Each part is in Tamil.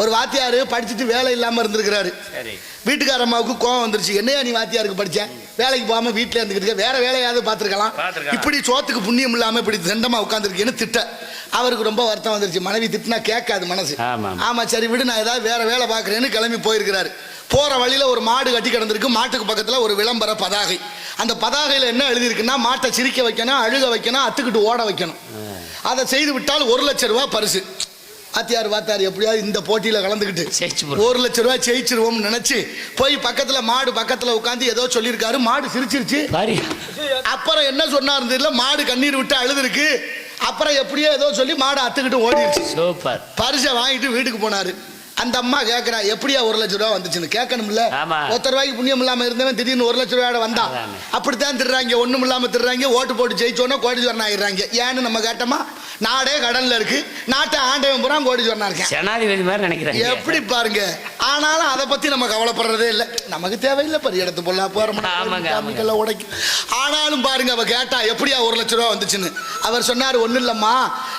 ஒரு வாத்தியார் படிச்சுட்டு வேலை இல்லாமல் இருந்திருக்கிறாரு. வீட்டுக்கார அம்மாவுக்கு கோவம் வந்துருச்சு. என்னையா நீ வாத்தியாருக்கு படிச்சேன் வேலைக்கு போகாம வீட்டில் இருந்துக்கிட்டு வேற வேலையாவது பார்த்துருக்கலாம். இப்படி சோத்துக்கு புண்ணியம் இல்லாமல் இப்படி தண்டமா உட்காந்துருக்கேன்னு திட்ட. அவருக்கு ரொம்ப வருத்தம் வந்துருச்சு. மனைவி திட்டினா கேட்காது மனசு. ஆமா. ஆமா. சரி விடு நான் ஏதாவது வேற வேலை பார்க்குறேன்னு கிளம்பி போயிருக்கிறாரு. போற வழியில ஒரு மாடு கட்டி கிடந்திருக்கு. மாட்டுக்கு பக்கத்துல ஒரு விளம்பர பதாகை. அந்த பதாகையில என்ன எழுதியிருக்குன்னா மாட்டை சிரிக்க வைக்கணும் அழுக வைக்கணும் அத்துக்கிட்டு ஓட வைக்கணும். அதை செய்து விட்டால் ஒரு லட்சம் ரூபாய் பரிசு. வாத்தியார் வாத்தார் எப்படியாவது இந்த போட்டியில கலந்துக்கிட்டு. ஒரு லட்ச ரூபாய் ஜெயிச்சிருவோம்னு நினைச்சு போய் பக்கத்துல மாடு பக்கத்துல உட்காந்து ஏதோ சொல்லியிருக்காரு. மாடு சிரிச்சிருச்சு. அப்புறம் என்ன சொன்னார் தெரியல. மாடு கண்ணீர் விட்டு அழுதுருக்கு. அப்புறம் எப்படியோ ஏதோ சொல்லி மாடு அத்துக்கிட்டு ஓடிடுச்சு சூப்பர். பரிசை வாங்கிட்டு வீட்டுக்கு போனாரு. அந்த அம்மா கேட்கறா எப்படியா ஒரு லட்ச ரூபா வந்துச்சுன்னு? கேட்கணும்ல. ஒருத்தர் ரூபாய்க்கு புண்ணியம் இல்லாம இருந்தவன் திடீர்னு ஒரு லட்ச ரூபாயோட வந்தான். அதானே. அப்படித்தான் திருறாங்க ஒண்ணும் இல்லாம திருறாங்க ஓட்டு போட்டு ஜெயிச்சோன்னா கோடீஸ்வரன் ஆயிடுறாங்க. ஏன்னு நம்ம கேட்டோமா? நாடே கடல்ல இருக்கு. நாட்டை ஆண்டவன் பூரா கோடீஸ்வரனா இருக்கேன். மாதிரி நினைக்கிறேன் எப்படி பாருங்க. ஆனாலும் அதை பத்தி நம்ம கவலைப்படுறதே இல்லை. நமக்கு தேவையில்லை பெரிய இடத்து ஆமாங்க. போறோம் உடைக்கும் ஆனாலும் பாருங்க அவ கேட்டா எப்படியா ஒரு லட்ச ரூபா வந்துச்சுன்னு? அவர் சொன்னார் ஒண்ணும் இல்லம்மா.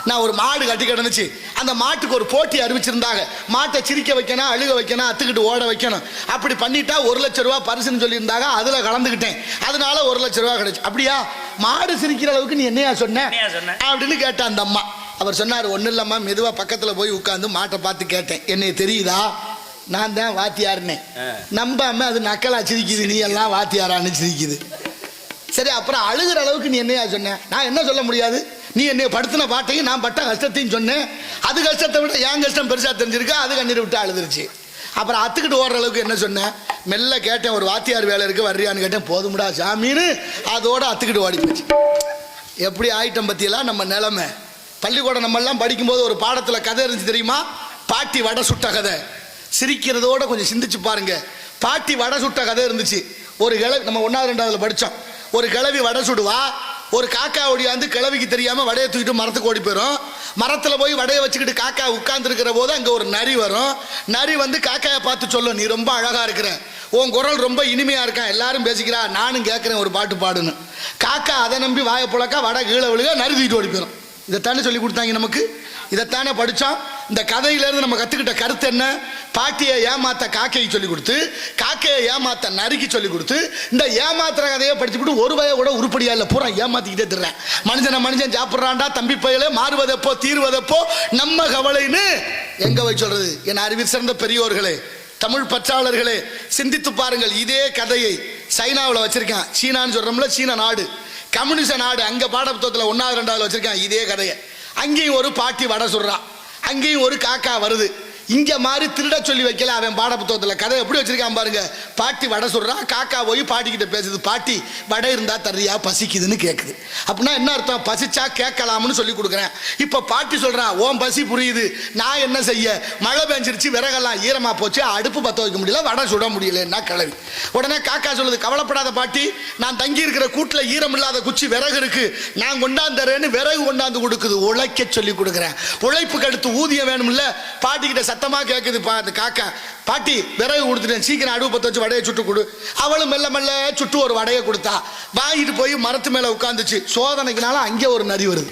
நான் ஒரு மாடு கட்டி கிடந்துச்சு. அந்த மாட்டுக்கு ஒரு போட்டி அறிவிச்சிருந்தாங்க. மாட்டை சிரிக்க வைக்கணும் அழுக வைக்கணும் அத்துக்கிட்டு ஓட வைக்கணும். அப்படி பண்ணிட்டா ஒரு லட்ச ரூபா பரிசுன்னு சொல்லியிருந்தாங்க. அதுல கலந்துக்கிட்டேன் அதனால ஒரு லட்ச ரூபா கிடைச்சு. அப்படியா? மாடு சிரிக்கிற அளவுக்கு நீ என்னையா சொன்ன? அப்படின்னு கேட்டா அந்த அம்மா. அவர் சொன்னார் ஒன்றும் இல்லம்மா. மெதுவா பக்கத்துல போய் உட்காந்து மாட்டை பார்த்து கேட்டேன். என்னை தெரியுதா? நான் தான் வாத்தியார்னே. ஆ. நம்பாம அது நக்கலா சிரிக்குது நீ எல்லாம் வாத்தியாரான்னு சிரிக்குது. சரி அப்புறம் அழுகிற அளவுக்கு நீ என்னையா சொன்ன? நான் என்ன சொல்ல முடியாது? நீ என்னை படுத்தின பாட்டையும் நான் பட்ட கஷ்டத்தையும் சொன்னேன். அது கஷ்டத்தை விட என் கஷ்டம் பெருசா தெரிஞ்சிருக்கு? அது கண்ணீர் விட்டு அழுதுருச்சு. அப்புறம் அத்துக்கிட்டு ஓடுற அளவுக்கு என்ன சொன்னேன் மெல்ல கேட்டேன் ஒரு வாத்தியார் வேலை இருக்கு வர்றியான்னு கேட்டேன் போதும்டா சாமின்னு. அதோட அத்துக்கிட்டு ஓடி போச்சு. எப்படி ஆயிட்டம் பத்தியெல்லாம் நம்ம நிலைமை. பள்ளிக்கூடம் நம்ம எல்லாம் படிக்கும்போது ஒரு பாடத்துல கதை இருந்துச்சு தெரியுமா? பாட்டி வடை சுட்ட கதை. சிரிக்கிறதோட கொஞ்சம் சிந்திச்சு பாருங்க. பாட்டி வடை சுட்ட கதை இருந்துச்சு. ஒரு கிளவி நம்ம ஒன்றாவது ரெண்டாவதுல படித்தோம் ஒரு கிளவி வடை சுடுவா ஒரு காக்கா ஒடியாந்து கிளவிக்கு தெரியாமல் வடையை தூக்கிட்டு மரத்துக்கு ஓடி போயிடும் மரத்தில் போய் வடையை வச்சுக்கிட்டு காக்கா உட்கார்ந்துருக்கிற போது அங்கே ஒரு நரி வரும். நரி வந்து காக்காயை பார்த்து சொல்லும் நீ ரொம்ப அழகாக இருக்கிற. உன் குரல் ரொம்ப இனிமையாக இருக்கான். எல்லாரும் பேசிக்கிறா. நானும் கேட்குறேன் ஒரு பாட்டு பாடுன்னு. காக்கா அதை நம்பி வாயை புழக்கா வடை கீழே விழுக நரி தூக்கிட்டு ஓடி போயிடும் இதைத்தானே சொல்லி கொடுத்தாங்க நமக்கு? இதைத்தானே படித்தோம் இந்த கதையிலேருந்து நம்ம கற்றுக்கிட்ட கருத்து என்ன? பாட்டியை ஏமாத்த காக்கையை சொல்லி கொடுத்து காக்கையை ஏமாத்த நறுக்கி சொல்லி கொடுத்து இந்த ஏமாத்துற கதையை படிச்சுக்கிட்டு ஒரு வய கூட உருப்படியா இல்லை பூரா ஏமாத்திக்கிட்டே திடுறேன் மனுஷனை மனுஷன் சாப்பிட்றான்டா தம்பி பயலே மாறுவதப்போ தீர்வதப்போ நம்ம கவலைன்னு எங்க போய் சொல்றது? என் அறிவில் சிறந்த பெரியோர்களே தமிழ் பற்றாளர்களே சிந்தித்து பாருங்கள் இதே கதையை சைனாவில் வச்சிருக்கான். சீனான்னு சொல்றோம்ல சீன நாடு. கம்யூனிச நாடு அங்கே பாடப்புத்தகத்தில் ஒன்றாவது ரெண்டாவது வச்சிருக்கான் இதே கதையை. அங்கேயும் ஒரு பாட்டி வடை சொல்கிறான் அங்கேயும் ஒரு காக்கா வருது. இங்க மாதிரி திருட சொல்லி வைக்கல அவன் பாட புத்தகத்தில் கதை எப்படி வச்சிருக்கான் பாருங்க. பாட்டி வடை சொல்றான் காக்கா போய் பாட்டி கிட்ட பேசுது பாட்டி வடை இருந்தா தர்றியா? பசிக்குதுன்னு கேக்குது. அப்படின்னா என்ன அர்த்தம்? பசிச்சா கேட்கலாம்னு சொல்லி கொடுக்குறேன். இப்ப பாட்டி சொல்றான் ஓன் பசி புரியுது. நான் என்ன செய்ய? மழை பெஞ்சிருச்சு விறகெல்லாம் ஈரமா போச்சு அடுப்பு பத்த வைக்க முடியல வடை சுட முடியல என்ன கிளவி. உடனே காக்கா சொல்லுது கவலைப்படாத பாட்டி நான் தங்கி இருக்கிற கூட்டுல ஈரம் இல்லாத குச்சி விறகு இருக்கு. நான் கொண்டாந்துறேன்னு விறகு கொண்டாந்து கொடுக்குது உழைக்க சொல்லி கொடுக்குறேன். உழைப்புக்கு அடுத்து ஊதியம் வேணும்ல? பாட்டி கிட்ட சத்தமா கேட்குது பா அந்த காக்கா. பாட்டி விறகு கொடுத்துட்டேன். சீக்கிரம் அடுப்பு பத்த வச்சு வடையை சுட்டு கொடு. அவளும் மெல்ல மெல்ல சுட்டு ஒரு வடையை கொடுத்தா. வாங்கிட்டு போய் மரத்து மேல உட்காந்துச்சு. சோதனைக்குனால அங்கே ஒரு நரி வருது.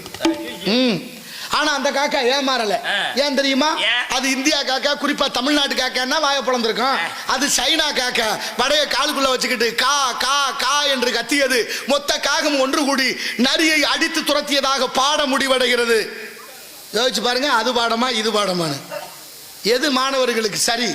ம். ஆனா அந்த காக்கா ஏமாறல. ஏன் தெரியுமா? அது இந்தியா காக்கா குறிப்பா தமிழ்நாட்டு காக்கான்னா வாய பிளந்திருக்கும் அது சைனா காக்கா. வடைய காலுக்குள்ள வச்சுக்கிட்டு கா கா கா என்று கத்தியது. மொத்த காகம் ஒன்று கூடி நரியை அடித்து துரத்தியதாக பாட முடிவடைகிறது. யோசிச்சு பாருங்க அது பாடமா இது பாடமானு எது மாணவர்களுக்கு சரி?